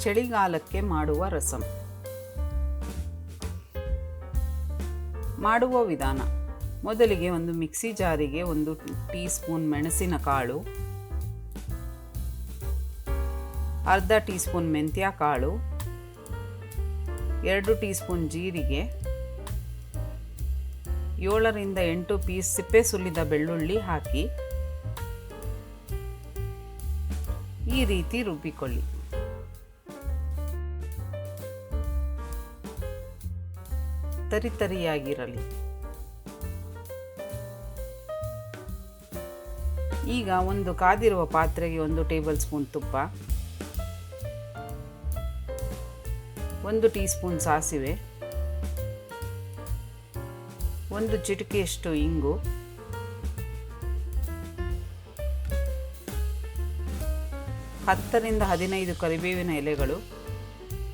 ಚಳಿಗಾಲಕ್ಕೆ ಮಾಡುವ ರಸಂ. ಮಾಡುವ ವಿಧಾನ. ಮೊದಲಿಗೆ ಒಂದು ಮಿಕ್ಸಿ ಜಾರಿಗೆ ಒಂದು ಟೀ ಸ್ಪೂನ್ ಮೆಣಸಿನ ಕಾಳು ಅರ್ಧ ಟೀ ಸ್ಪೂನ್ ಮೆಂತ್ಯ ಕಾಳು ಎರಡು ಟೀ ಸ್ಪೂನ್ ಜೀರಿಗೆ, ಏಳರಿಂದ ಎಂಟು ಪೀಸ್ ಸಿಪ್ಪೆ ಸುಲಿದ ಬೆಳ್ಳುಳ್ಳಿ ಹಾಕಿ ಈ ರೀತಿ ರುಬ್ಬಿಕೊಳ್ಳಿ. ತರಿತರಿಯಾಗಿರಲಿ. ಈಗ ಒಂದು ಕಾದಿರುವ ಪಾತ್ರೆಗೆ ಒಂದು ಟೇಬಲ್ ಸ್ಪೂನ್ ತುಪ್ಪ, ಒಂದು ಟೀ ಸ್ಪೂನ್ ಸಾಸಿವೆ, ಒಂದು ಚಿಟಿಕೆಯಷ್ಟು ಇಂಗು, ಹತ್ತರಿಂದ ಹದಿನೈದು ಕರಿಬೇವಿನ ಎಲೆಗಳು,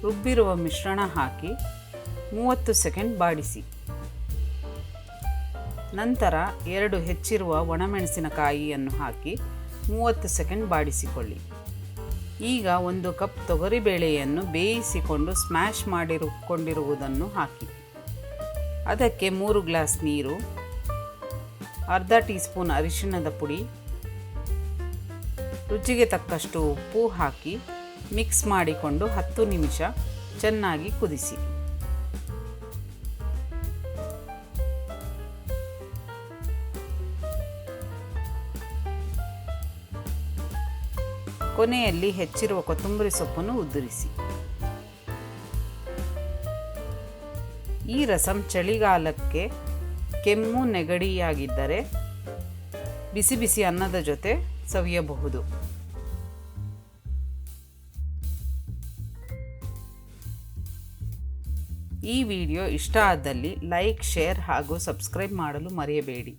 ರುಬ್ಬಿರುವ ಮಿಶ್ರಣ ಹಾಕಿ ಮೂವತ್ತು ಸೆಕೆಂಡ್ ಬಾಡಿಸಿ. ನಂತರ ಎರಡು ಹೆಚ್ಚಿರುವ ಒಣಮೆಣಸಿನಕಾಯಿಯನ್ನು ಹಾಕಿ ಮೂವತ್ತು ಸೆಕೆಂಡ್ ಬಾಡಿಸಿಕೊಳ್ಳಿ. ಈಗ ಒಂದು ಕಪ್ ತೊಗರಿಬೇಳೆಯನ್ನು ಬೇಯಿಸಿಕೊಂಡು ಸ್ಮ್ಯಾಶ್ ಮಾಡಿರುಕೊಂಡಿರುವುದನ್ನು ಹಾಕಿ. ಅದಕ್ಕೆ ಮೂರು ಗ್ಲಾಸ್ ನೀರು, ಅರ್ಧ ಟೀ ಸ್ಪೂನ್ ಅರಿಶಿಣದ ಪುಡಿ, ರುಚಿಗೆ ತಕ್ಕಷ್ಟು ಉಪ್ಪು ಹಾಕಿ ಮಿಕ್ಸ್ ಮಾಡಿಕೊಂಡು ಹತ್ತು ನಿಮಿಷ ಚೆನ್ನಾಗಿ ಕುದಿಸಿ. ಕೊನೆಯಲ್ಲಿ ಹೆಚ್ಚಿರುವ ಕೊತ್ತಂಬರಿ ಸೊಪ್ಪನ್ನು ಉದುರಿಸಿ. ಈ ರಸಂ ಚಳಿಗಾಲಕ್ಕೆ ಕೆಮ್ಮು ನೆಗಡಿಯಾಗಿದ್ದರೆ ಬಿಸಿ ಬಿಸಿ ಅನ್ನದ ಜೊತೆ ಸವಿಯಬಹುದು. ಈ ವಿಡಿಯೋ ಇಷ್ಟ ಆದಲ್ಲಿ ಲೈಕ್, ಶೇರ್ ಹಾಗೂ ಸಬ್ಸ್ಕ್ರೈಬ್ ಮಾಡಲು ಮರೆಯಬೇಡಿ.